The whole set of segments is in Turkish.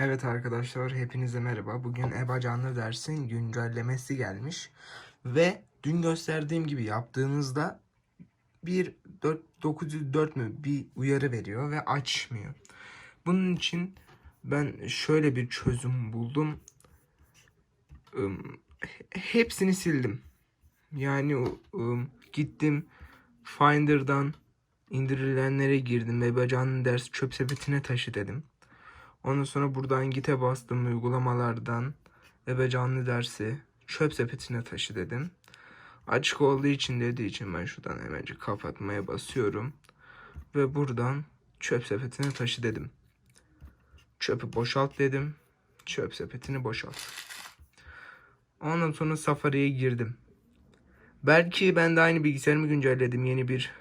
Evet arkadaşlar hepinize merhaba. Bugün EBA canlı dersin güncellemesi gelmiş. Ve dün gösterdiğim gibi yaptığınızda bir 4, 904 mü bir uyarı veriyor ve açmıyor. Bunun için ben şöyle bir çözüm buldum. Hepsini sildim. Yani gittim Finder'dan indirilenlere girdim ve canlı ders çöp sepetine taşı dedim. Ondan sonra buradan gite bastım uygulamalardan eve canlı dersi çöp sepetine taşı dedim. Açık olduğu için dediği için ben şuradan hemencik kapatmaya basıyorum. Ve buradan çöp sepetine taşı dedim. Çöpü boşalt dedim. Çöp sepetini boşalt. Ondan sonra Safari'ye girdim. Belki ben de aynı bilgisayarımı güncelledim. Yeni bir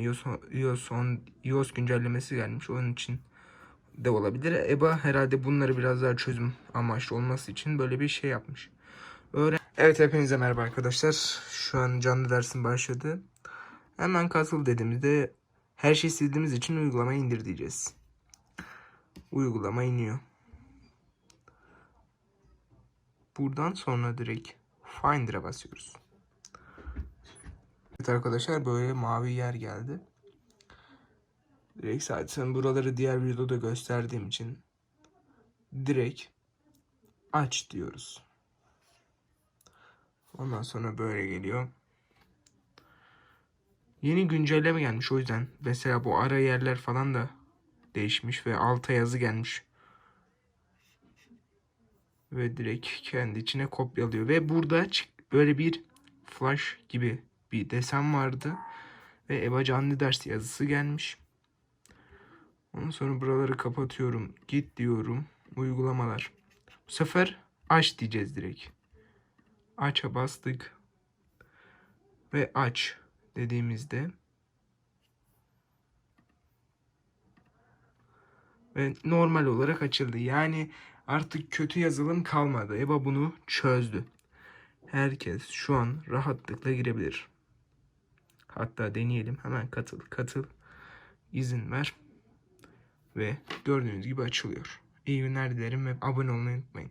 iOS, iOS, 10 iOS güncellemesi gelmiş. Onun için de olabilir. EBA herhalde bunları biraz daha çözüm amaçlı olması için böyle bir şey yapmış. Öğren evet hepinize merhaba arkadaşlar. Şu an canlı dersim başladı. Hemen katıl dediğimizde her şeyi sildiğimiz için uygulamayı indir diyeceğiz. Uygulama iniyor. Buradan sonra direkt Finder'a basıyoruz. Evet arkadaşlar böyle mavi yer geldi. Direkt zaten buraları diğer videoda gösterdiğim için direkt aç diyoruz. Ondan sonra böyle geliyor. Yeni güncelleme gelmiş o yüzden. Mesela bu ara yerler falan da değişmiş ve alta yazı gelmiş. Ve direkt kendi içine kopyalıyor. Ve burada böyle bir flash gibi bir desen vardı. Ve EBA canlı ders yazısı gelmiş. Ondan sonra buraları kapatıyorum. Git diyorum. Uygulamalar. Bu sefer aç diyeceğiz direkt. Aç'a bastık. Ve aç dediğimizde ve normal olarak açıldı. Yani artık kötü yazılım kalmadı. EBA bunu çözdü. Herkes şu an rahatlıkla girebilir. Hatta deneyelim. Hemen katıl, katıl. izin ver ve gördüğünüz gibi açılıyor. İyi günler dilerim ve abone olmayı unutmayın.